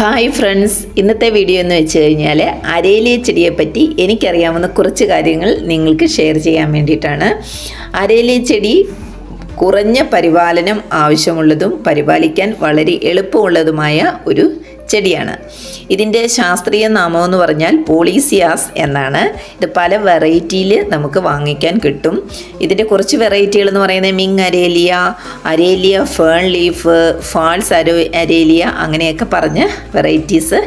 Hi friends. ഇന്നത്തെ video എന്ന് വെച്ച് കഴിഞ്ഞാൽ അരേലിയ ചെടിയെപ്പറ്റി എനിക്കറിയാവുന്ന കുറച്ച് കാര്യങ്ങൾ നിങ്ങൾക്ക് ഷെയർ ചെയ്യാൻ വേണ്ടിയിട്ടാണ്. അരേലിയ ചെടി കുറഞ്ഞ പരിപാലനം ആവശ്യമുള്ളതും പരിപാലിക്കാൻ വളരെ എളുപ്പമുള്ളതുമായ ഒരു ചെടിയാണ് ഇതിന്റെ ശാസ്ത്രീയ നാമം എന്ന് പറഞ്ഞാൽ പോളീസിയാസ് എന്നാണ്. ഇത് പല വെറൈറ്റിയിൽ നമുക്ക് വാങ്ങിക്കാൻ കിട്ടും. ഇതിന്റെ കുറച്ച് വെറൈറ്റികൾ എന്ന് പറയുന്നത് Ming aralia aralia fern leaf false അരോ aralia അങ്ങനെയൊക്കെ പറഞ്ഞ് വെറൈറ്റീസ്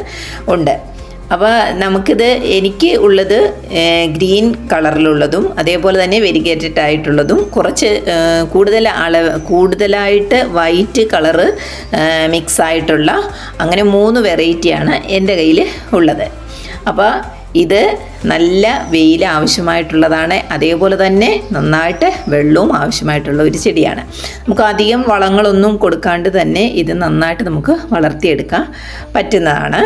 ഉണ്ട്. അപ്പോൾ നമുക്കിത് എനിക്ക് ഉള്ളത് ഗ്രീൻ കളറിലുള്ളതും അതേപോലെ തന്നെ വെരിഗേറ്റഡ് ആയിട്ടുള്ളതും കുറച്ച് കൂടുതൽ അളവ് കൂടുതലായിട്ട് വൈറ്റ് കളറ് മിക്സ് ആയിട്ടുള്ള അങ്ങനെ മൂന്ന് വെറൈറ്റിയാണ് എന്റെ കയ്യിൽ ഉള്ളത്. അപ്പോൾ ഇത് നല്ല വെയിൽ ആവശ്യമായിട്ടുള്ളതാണ് അതേപോലെ തന്നെ നന്നായിട്ട് വെള്ളവും ആവശ്യമായിട്ടുള്ള ഒരു ചെടിയാണ്. നമുക്ക് അധികം വളങ്ങളൊന്നും കൊടുക്കാണ്ട് തന്നെ ഇത് നന്നായിട്ട് നമുക്ക് വളർത്തിയെടുക്കാൻ പറ്റുന്നതാണ്.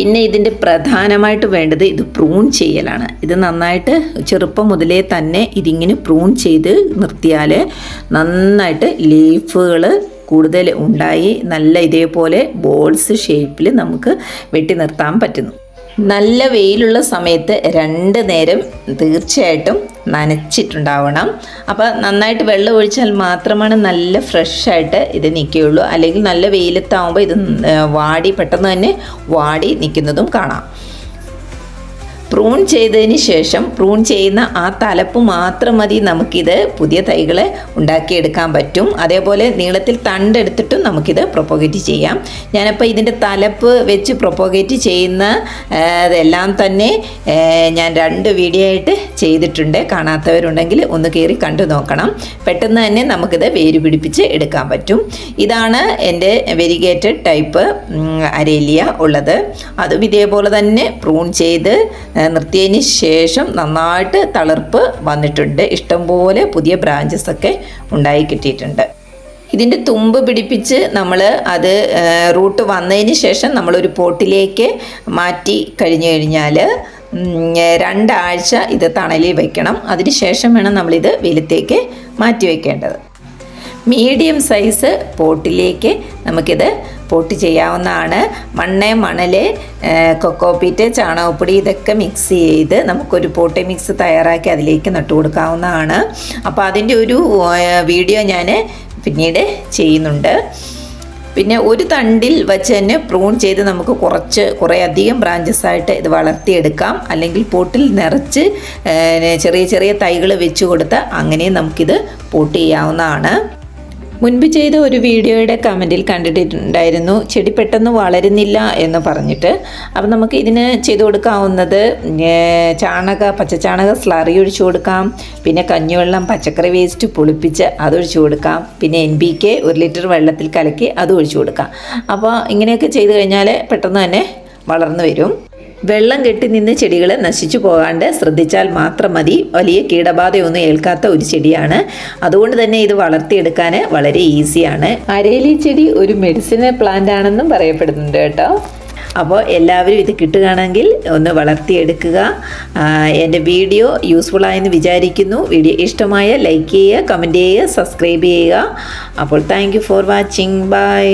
പിന്നെ ഇതിന്റെ പ്രധാനമായിട്ട് വേണ്ടത് ഇത് പ്രൂൺ ചെയ്യലാണ്. ഇത് നന്നായിട്ട് ചെറുപ്പം മുതലേ തന്നെ ഇതിങ്ങനെ പ്രൂൺ ചെയ്ത് നിർത്തിയാൽ നന്നായിട്ട് ലീഫുകൾ കൂടുതൽ ഉണ്ടായി നല്ല ഇതേപോലെ ബോൾസ് ഷേപ്പിൽ നമുക്ക് വെട്ടി നിർത്താൻ പറ്റുന്നു. നല്ല വെയിലുള്ള സമയത്ത് രണ്ട് നേരം തീർച്ചയായിട്ടും നനച്ചിട്ടുണ്ടാവണം. അപ്പോൾ നന്നായിട്ട് വെള്ളം ഒഴിച്ചാൽ മാത്രമാണ് നല്ല ഫ്രഷായിട്ട് ഇത് നിൽക്കുകയുള്ളൂ. അല്ലെങ്കിൽ നല്ല വെയിലത്താവുമ്പോൾ ഇത് വാടി പെട്ടെന്ന് തന്നെ വാടി നിൽക്കുന്നതും കാണാം. പ്രൂൺ ചെയ്തതിന് ശേഷം പ്രൂൺ ചെയ്യുന്ന ആ തലപ്പ് മാത്രം മതി നമുക്കിത് പുതിയ തൈകളെ ഉണ്ടാക്കിയെടുക്കാൻ പറ്റും. അതേപോലെ നീളത്തിൽ തണ്ടെടുത്തിട്ടും നമുക്കിത് പ്രൊപ്പോഗേറ്റ് ചെയ്യാം. ഞാനപ്പോൾ ഇതിന്റെ തലപ്പ് വെച്ച് പ്രൊപ്പോഗേറ്റ് ചെയ്യുന്ന ഇതെല്ലാം തന്നെ ഞാൻ രണ്ട് വീഡിയോ ആയിട്ട് ചെയ്തിട്ടുണ്ട്. കാണാത്തവരുണ്ടെങ്കിൽ ഒന്ന് കയറി കണ്ടു നോക്കണം. പെട്ടെന്ന് തന്നെ നമുക്കിത് വേര് പിടിപ്പിച്ച് എടുക്കാൻ പറ്റും. ഇതാണ് എന്റെ വെരിഗേറ്റഡ് ടൈപ്പ് അരേലിയ ഉള്ളത്. അതും ഇതേപോലെ തന്നെ പ്രൂൺ ചെയ്ത് നിർത്തിയതിന് ശേഷം നന്നായിട്ട് തളിർപ്പ് വന്നിട്ടുണ്ട്. ഇഷ്ടംപോലെ പുതിയ ബ്രാഞ്ചസ് ഒക്കെ ഉണ്ടായി കിട്ടിയിട്ടുണ്ട്. ഇതിന്റെ തുമ്പ് പിടിപ്പിച്ച് നമ്മൾ അത് റൂട്ട് വന്നതിന് ശേഷം നമ്മളൊരു പോട്ടിലേക്ക് മാറ്റി കഴിഞ്ഞു കഴിഞ്ഞാൽ രണ്ടാഴ്ച ഇത് തണലിൽ വെക്കണം. അതിന് ശേഷം വേണം നമ്മളിത് വെയിലത്തേക്ക് മാറ്റി വയ്ക്കേണ്ടത് മീഡിയം സൈസ് പോട്ടിലേക്ക് നമുക്കിത് പോട്ട് ചെയ്യാവുന്നതാണ്. മണ്ണ് മണൽ കൊക്കോപ്പീറ്റ് ചാണകപ്പൊടി ഇതൊക്കെ മിക്സ് ചെയ്ത് നമുക്കൊരു പോട്ടി മിക്സ് തയ്യാറാക്കി അതിലേക്ക് നട്ടു കൊടുക്കാവുന്നതാണ്. അപ്പോൾ അതിന്റെ ഒരു വീഡിയോ ഞാൻ പിന്നീട് ചെയ്യുന്നുണ്ട്. പിന്നെ ഒരു തണ്ടിൽ വെച്ച് തന്നെ പ്രൂൺ ചെയ്ത് നമുക്ക് കുറച്ച് കുറേ അധികം ബ്രാഞ്ചസ് ആയിട്ട് ഇത് വളർത്തിയെടുക്കാം. അല്ലെങ്കിൽ പോട്ടിൽ നിറച്ച് ചെറിയ ചെറിയ തൈകൾ വെച്ച് കൊടുത്ത് അങ്ങനെയും നമുക്കിത് പോട്ട് ചെയ്യാവുന്നതാണ്. മുൻപ് ചെയ്ത ഒരു വീഡിയോയുടെ കമന്റിൽ കണ്ടിട്ടുണ്ടായിരുന്നു. ചെടി പെട്ടെന്ന് വളരുന്നില്ല എന്ന് പറഞ്ഞിട്ട്. അപ്പം നമുക്ക് ഇതിന് ചെയ്തു കൊടുക്കാവുന്നത് ചാണക പച്ചച്ചാണക സ്ലറി ഒഴിച്ചു കൊടുക്കാം. പിന്നെ കഞ്ഞിവെള്ളം പച്ചക്കറി വേസ്റ്റ് പുളിപ്പിച്ച് അതൊഴിച്ചു കൊടുക്കാം. പിന്നെ എൻ ബി കെ ഒരു ലിറ്റർ വെള്ളത്തിൽ കലക്കി അത് ഒഴിച്ചു കൊടുക്കാം. അപ്പോൾ ഇങ്ങനെയൊക്കെ ചെയ്തു കഴിഞ്ഞാൽ പെട്ടെന്ന് തന്നെ വളർന്നു വരും. വെള്ളം കെട്ടി നിന്ന് ചെടികൾ നശിച്ചു പോകാണ്ട് ശ്രദ്ധിച്ചാൽ മാത്രം മതി. വലിയ കീടബാധയൊന്നും ഏൽക്കാത്ത ഒരു ചെടിയാണ്. അതുകൊണ്ട് തന്നെ ഇത് വളർത്തിയെടുക്കാൻ വളരെ ഈസിയാണ്. അരേലി ചെടി ഒരു മെഡിസിനൽ പ്ലാന്റ് ആണെന്നും പറയപ്പെടുന്നുണ്ട് കേട്ടോ. അപ്പോൾ എല്ലാവരും ഇത് കിട്ടുകയാണെങ്കിൽ ഒന്ന് വളർത്തിയെടുക്കുക. എന്റെ വീഡിയോ യൂസ്ഫുൾ ആയെന്ന് വിചാരിക്കുന്നു. വീഡിയോ ഇഷ്ടമായ ലൈക്ക് ചെയ്യുക കമന്റ് ചെയ്യുക സബ്സ്ക്രൈബ് ചെയ്യുക. അപ്പോൾ താങ്ക് ഫോർ വാച്ചിങ് ബൈ